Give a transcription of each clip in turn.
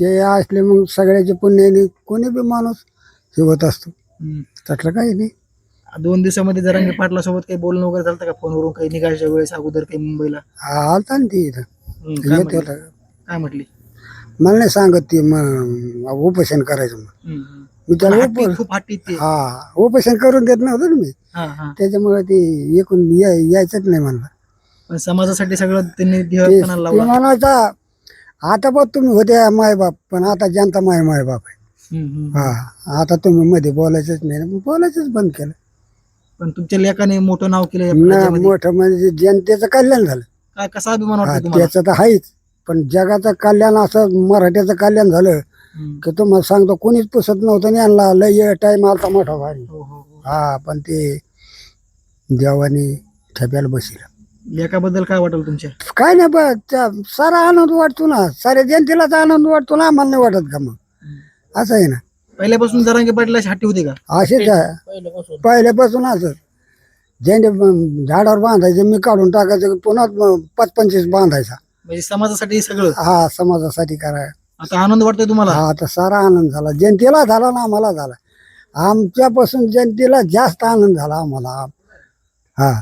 ते असले मग सगळ्याचे पुण्याने कोणी बी माणूस हे होत असतो. त्यातलं काही नाही. दोन दिवसामध्ये जरांगे पाटला सोबत काही बोलणं वगैरे झालं का? फोनवरून काही निघायच्या वेळेस अगोदर काही मुंबईला? हा, आलता ना ती इथं. काय येत म्हटली? होता. काय म्हटली? मला नाही सांगत ती मग उपोषण करायचं मग. मी त्याला हट्टी, उप खूप हट्टी ते. हा उपोषण करून देत नव्हतं ना मी. त्याच्यामुळे ती एकूण यायचंच नाही म्हणलं. समाजासाठी सगळं त्यांनी ते आता बघ तुम्ही होते मायबाप पण आता जनता माय मायबाप आहे. हा आता तुम्ही मध्ये बोलायचंच नाही. मग बोलायचंच बंद केलं पण तुमच्या लेखाने मोठं नाव केलं या. मोठं म्हणजे जनतेचं कल्याण झालं काय कसा अभिमान हा वाटतो तुम्हाला त्याचं तर आहेच पण जगाचं कल्याण असं मराठ्याचं कल्याण झालं हम्म. की तुम्हाला सांगतो कोणीच पुसत नव्हतं आणला लय टाइम आलता मोठा भारी हो, हो, हो. हा पण ते देवाने ठेप्याला बसिला लेखाबद्दल काय वाटेल तुमच्या? काय नाही बा त्या सारा आनंद वाटतो ना. साऱ्या जनतेलाच आनंद वाटतो ना आम्हाला नाही वाटत का मग? असं आहे ना. पहिल्यापासून जरांगे पाटलाची हट्टी होती का? असेच आहे. पहिल्यापासून. असं. झेंडे ब- झाडावर बांधायचे मी काढून टाकायचं पुन्हा पाच पंचवीस बांधायचा. म्हणजे समाजासाठी सगळं? हा समाजासाठी कराय आता आनंद वाटतोय तुम्हाला? हा आता सारा आनंद झाला. जनतेला झाला ना आम्हाला झाला. आमच्यापासून जनतेला जास्त आनंद झाला आम्हाला. हा.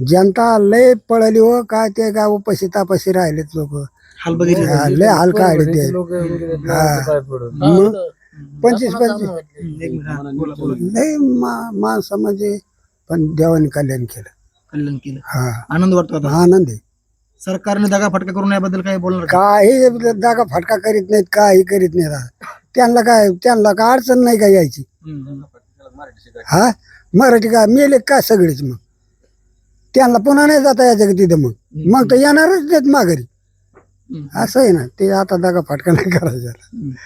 जनता लय पळली हो काय ते काय उपाशी तापाशी राहिलेत लोक. हाल बघितले लय हलका आहे ते. हा. मग पंचवीस पंचवीस. लय मा- माणसं म्हणजे पण देवाने कल्याण केलं. कल्याण केलं. हा. आनंद वाटतो आता? आनंद आहे. सरकारने दगा फटका करून याबद्दल काय बोलणार का? काही जागा फटका करीत नाहीत काही करीत नाहीत. त्यांना काय त्यांना काय अडचण नाही का यायची? हम्म, हम्म. हा? मराठी काय मेले काय सगळेच मग? त्यांना पुन्हा नाही जाता यायचं का तिथं मग मग तर येणारच नाहीत माघारी. असं आहे ना ते आता दगा फटका नाही करायचा.